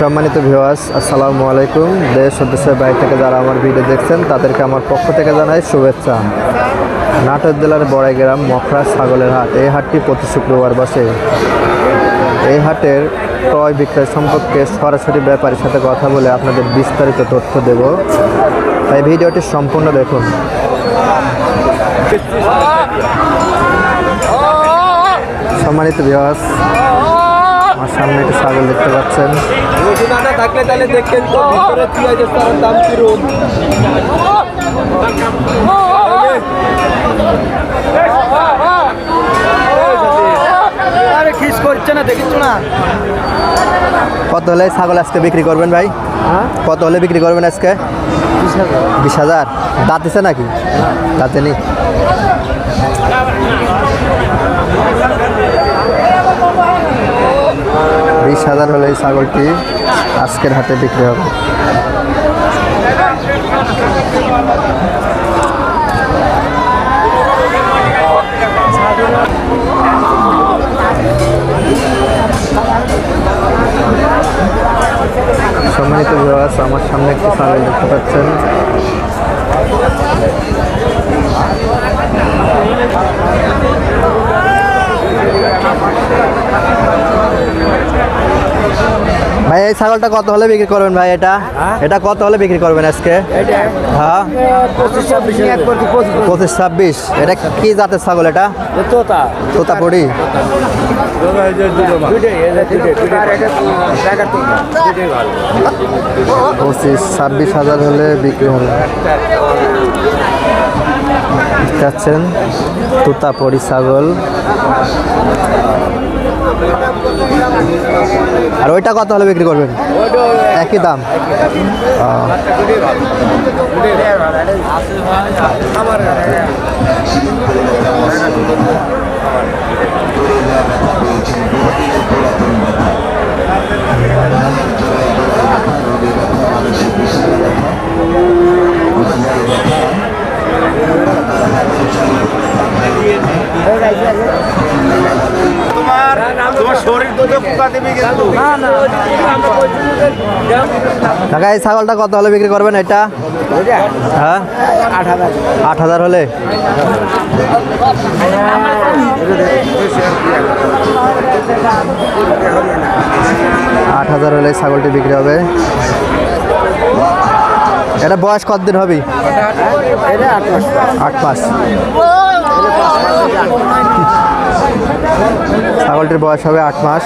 সম্মানিত ভিওয়াস আসসালামু আলাইকুম। দেশ ও দেশের বাইরে থেকে যারা আমার ভিডিও দেখছেন, তাদেরকে আমার পক্ষ থেকে জানাই শুভেচ্ছা। নাটোর জেলার বড়াইগ্রাম মখরা ছাগলের হাট। এই হাটটি প্রতি শুক্রবার বসে। এই হাটের ক্রয় বিক্রয় সম্পর্কে সরাসরি ব্যাপারীর সাথে কথা বলে আপনাদের বিস্তারিত তথ্য দেব। তাই ভিডিওটি সম্পূর্ণ দেখুন। সম্মানিত ভিওয়াস আমার সামনে একটি ছাগল দেখতে পাচ্ছেন। থাকলে তাহলে দেখতেন তো ভিতরে পেঁয়াজের তার দাম কিরম আরে খিস করছে না দেখিস না। কত হলে ছাগল আজকে বিক্রি করবেন ভাই? কত হলে বিক্রি করবেন আজকে? বিশ হাজার। দাঁতিছে নাকি? দাঁতে নি বিশ হাজার হলে এই ছাগলটি আজকের হাটে বিক্রি হবে। সম্মানিত ভিউয়ার্স আমার সামনে একটি ছাগল দেখতে পাচ্ছেন। ভাই এই ছাগলটা কত হলে বিক্রি করবেন ভাই এটা? এটা কত হলে বিক্রি করবেন আজকে? হ্যাঁ? পঁচিশ ছাব্বিশ পঁচিশ ছাব্বিশ। এটা কি জাতের ছাগল এটা? তোতা। তোতাপুরি পঁচিশ ছাব্বিশ হাজার হলে বিক্রি হবে। চাচ্ছেন তুতাপড়ি ছাগল। আর ওইটা কত হলে বিক্রি করবেন? একই দাম? আহ, তোমার শরীর তো পোকা দেবে কিন্তু। কাকা এই ছাগলটা কত হলে বিক্রি করবেন এটা? হ্যাঁ? আট হাজার। হলে? আট হাজার হলে ছাগলটি বিক্রি হবে। এটা বয়স কতদিন হবে? আট মাস। ছাগলটির বয়স হবে আট মাস।